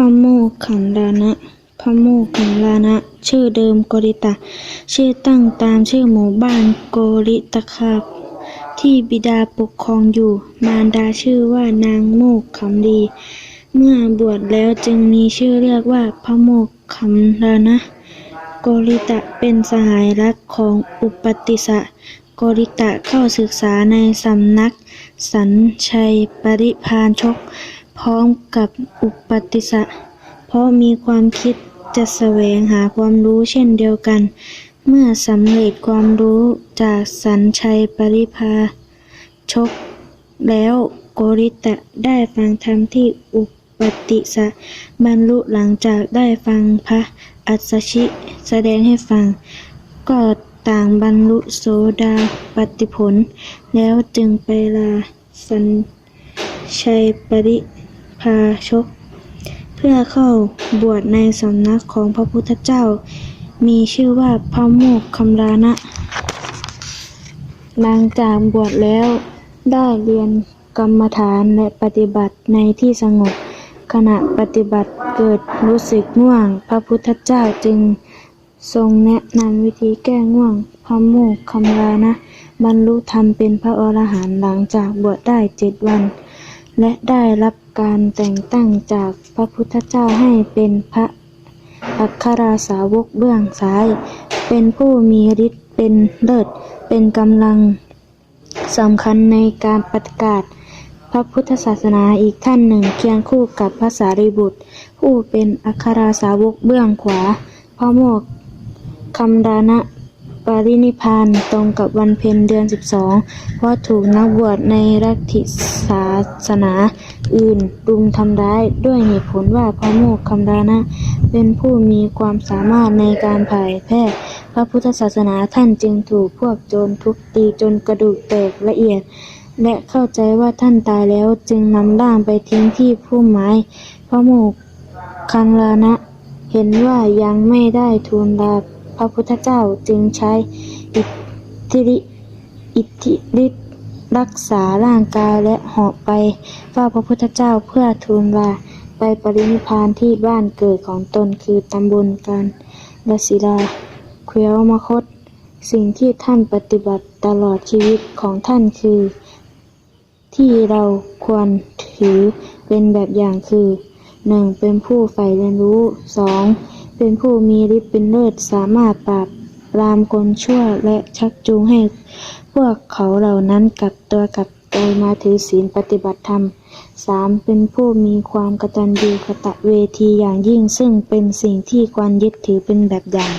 ระโมคคัลลานะ พระโมคคัลลานะ ชื่อเดิมโกริตะ ชื่อตั้งตามชื่อหมู่บ้านโกริตะคาบที่บิดาปกครองอยู่ มารดาชื่อว่านางโมกขำลีเมื่อบวชแล้วจึงมีชื่อเรียกว่าพระโมคคัลานะ โกริตะเป็นสหายรักของอุปติสสะโกริตะเข้าศึกษาในสำนัก สัญชัยปริพานชก พร้อมกับอุปติสะ เพราะมีความคิดจะแสวงหาความรู้เช่นเดียวกัน เมื่อสำเร็จความรู้จากสัญชัยปริพาชก แล้วโกริตะได้ฟังธรรมที่อุปติสะบรรลุหลังจากได้ฟังพระอัสสชิแสดงให้ฟัง ก็ต่างบรรลุโสดาปัตติผล แล้วจึงไปลาสัญชัยปริ พาชก เพื่อเข้าบวชในสำนักของพระพุทธเจ้า มีชื่อว่าพระโมคคัลานะหลังจากบวชแล้วได้เรียนกรรมฐานและปฏิบัติในที่สงบ ขณะปฏิบัติเกิดรู้สึกง่วง พระพุทธเจ้าจึงทรงแนะนำวิธีแก้ง่วง พระโมคคัลานะ บรรลุธรรมเป็นพระอรหันต์หลังจากบวชได้เจ็ดวัน และได้รับการแต่งตั้งจากพระพุทธเจ้าให้เป็นพระอัครสาวกเบื้องซ้าย เป็นผู้มีฤทธิ์เป็นเลิศ เป็นกำลังสำคัญในการประกาศพระพุทธศาสนาอีกท่านหนึ่งเคียงคู่กับพระสารีบุตร ผู้เป็นอัครสาวกเบื้องขวา พระโมคคัมดานะ ปรินิพานตรงกับวันเพ็ญเดือน 12 เพราะถูกนักบวชในรัฐิศาสนาอื่นรุมทำร้ายด้วยเหตุผลว่าพระโมคคัมดานะ เป็นผู้มีความสามารถในการเผยแพร่พระพุทธศาสนาท่านจึงถูกพวกโจรทุบตีจนกระดูกแตกละเอียด และเข้าใจว่าท่านตายแล้วจึงนำร่างไปทิ้งที่พุ่มไม้ พระโมคคัลลานะ เห็นว่ายังไม่ได้ทูลลา พระพุทธเจ้าจึงใช้อิทธิฤทธิ์อิทธิฤทธิ์รักษาร่างกายและเหาะไปเฝ้าพระพุทธเจ้าเพื่อทูลลาไปปรินิพานที่บ้านเกิดของตนคือตำบลการลศิลาเขวมคต สิ่งที่ท่านปฏิบัติตลอดชีวิตของท่านคือ ที่เราควรถือเป็นแบบอย่างคือ 1. เป็นผู้ใฝ่เรียนรู้ 2. เป็นผู้มีฤทธิ์เป็นเลิศสามารถปราบปรามคนชั่วและชักจูงให้พวกเขาเหล่านั้นกลับตัวกลับใจมาถือศีลปฏิบัติธรรม 3. เป็นผู้มีความกตัญญูกตเวทีอย่างยิ่งซึ่งเป็นสิ่งที่ควรยึดถือเป็นแบบอย่าง